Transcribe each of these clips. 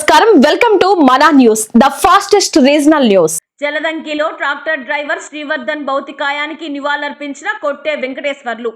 నమస్కారం. Welcome to Mana news the fastest regional news. జలదంకిలో tractor driver Srivardhan భౌతికాయానికి నివాళులర్పించిన కొట్టే వెంకటేశ్వర్లు.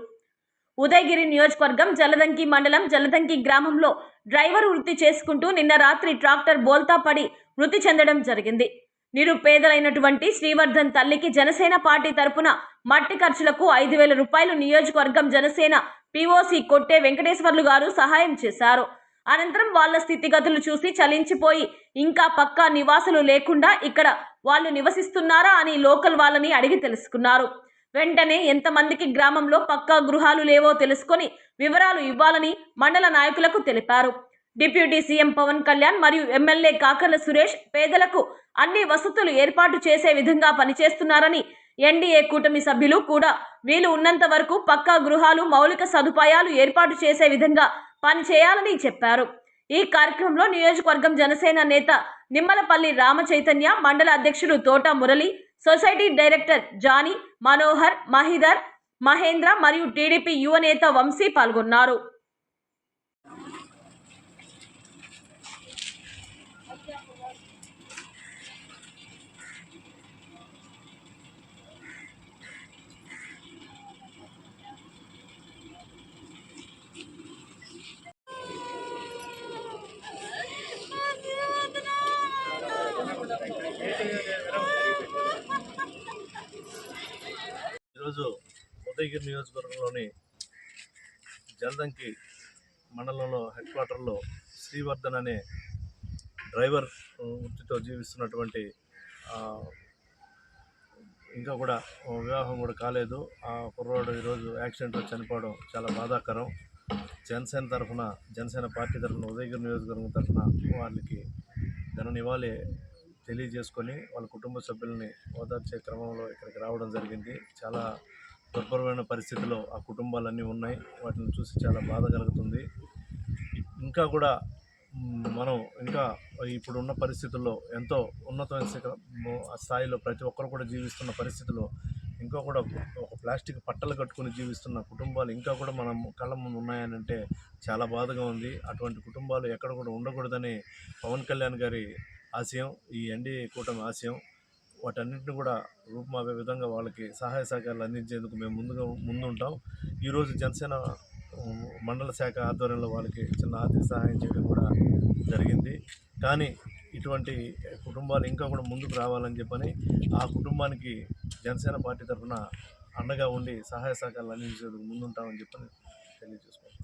ఉదయగిరి నియోజకవర్గం జలదంకి మండలం జలదంకి గ్రామంలో డ్రైవర్ వృత్తి చేసుకుంటూ నిన్న రాత్రి ట్రాక్టర్ బోల్తా పడి మృతి చెందడం జరిగింది. నిరుపేదలైనటువంటి శ్రీవర్ధన్ తల్లికి జనసేన పార్టీ తరపున మట్టి ఖర్చులకు ఐదు వేల రూపాయలు నియోజకవర్గం జనసేన పిఓసి కొట్టే వెంకటేశ్వర్లు గారు సహాయం చేశారు. అనంతరం వాళ్ళ స్థితిగతులు చూసి చలించిపోయి ఇంకా పక్కా నివాసులు లేకుండా ఇక్కడ వాళ్ళు నివసిస్తున్నారా అని లోకల్ వాళ్ళని అడిగి తెలుసుకున్నారు. వెంటనే ఎంతమందికి గ్రామంలో పక్కా గృహాలు లేవో తెలుసుకొని వివరాలు ఇవ్వాలని మండల నాయకులకు తెలిపారు. డిప్యూటీ సీఎం పవన్ కళ్యాణ్ మరియు ఎమ్మెల్యే కాకర్ల సురేష్ పేదలకు అన్ని వసతులు ఏర్పాటు చేసే విధంగా పనిచేస్తున్నారని ఎన్డీఏ కూటమి సభ్యులు కూడా వీలు ఉన్నంత వరకు పక్కా గృహాలు మౌలిక సదుపాయాలు ఏర్పాటు చేసే విధంగా పనిచేయాలని చెప్పారు. ఈ కార్యక్రమంలో నియోజకవర్గం జనసేన నేత నిమ్మలపల్లి రామచైతన్య మండల అధ్యక్షుడు Thota Murali society director Johnny Manohar Mahidhar Mahendra మరియు టీడీపీ యువ నేత వంశీ పాల్గొన్నారు. ఈరోజు ఉదయగిరి నియోజకవర్గంలోని జలదంకి మండలంలో హెడ్ క్వార్టర్లో శ్రీవర్ధన్ అనే డ్రైవర్ వృత్తితో జీవిస్తున్నటువంటి ఇంకా కూడా వివాహం కూడా కాలేదు. ఆ కుర్రోడు ఈరోజు యాక్సిడెంట్లో చనిపోవడం చాలా బాధాకరం. జనసేన తరఫున జనసేన పార్టీ తరఫున ఉదయగిరి నియోజకవర్గం తరఫున వాళ్ళకి ఘన నివాళి తెలియజేసుకొని వాళ్ళ కుటుంబ సభ్యుల్ని ఓదార్చే క్రమంలో ఇక్కడికి రావడం జరిగింది. చాలా దుర్భరమైన పరిస్థితిలో ఆ కుటుంబాలన్నీ ఉన్నాయి. వాటిని చూసి చాలా బాధ కలుగుతుంది. ఇంకా కూడా మనం ఇంకా ఇప్పుడు ఉన్న పరిస్థితుల్లో ఎంతో ఉన్నతమైన స్థాయిలో ప్రతి ఒక్కరు కూడా జీవిస్తున్న పరిస్థితిలో ఇంకా కూడా ఒక ప్లాస్టిక్ పట్టలు కట్టుకుని జీవిస్తున్న కుటుంబాలు ఇంకా కూడా మనం కళ్ళ ముందు ఉన్నాయనంటే చాలా బాధగా ఉంది. అటువంటి కుటుంబాలు ఎక్కడ కూడా ఉండకూడదని పవన్ కళ్యాణ్ గారి ఆశయం ఈ ఎన్డీఏ కూటమి ఆశయం వాటన్నింటిని కూడా రూపుమాపే విధంగా వాళ్ళకి సహాయ సహకారాలు అందించేందుకు మేము ముందుగా ముందుంటాం. ఈరోజు జనసేన మండల శాఖ ఆధ్వర్యంలో వాళ్ళకి చిన్న ఆర్థిక సహాయం చేయడం కూడా జరిగింది. కానీ ఇటువంటి కుటుంబాలు ఇంకా కూడా ముందుకు రావాలని చెప్పని ఆ కుటుంబానికి జనసేన పార్టీ తరఫున అండగా ఉండి సహాయ సహకారాలు అందించేందుకు ముందుంటామని చెప్పని తెలియజేసుకుంటాం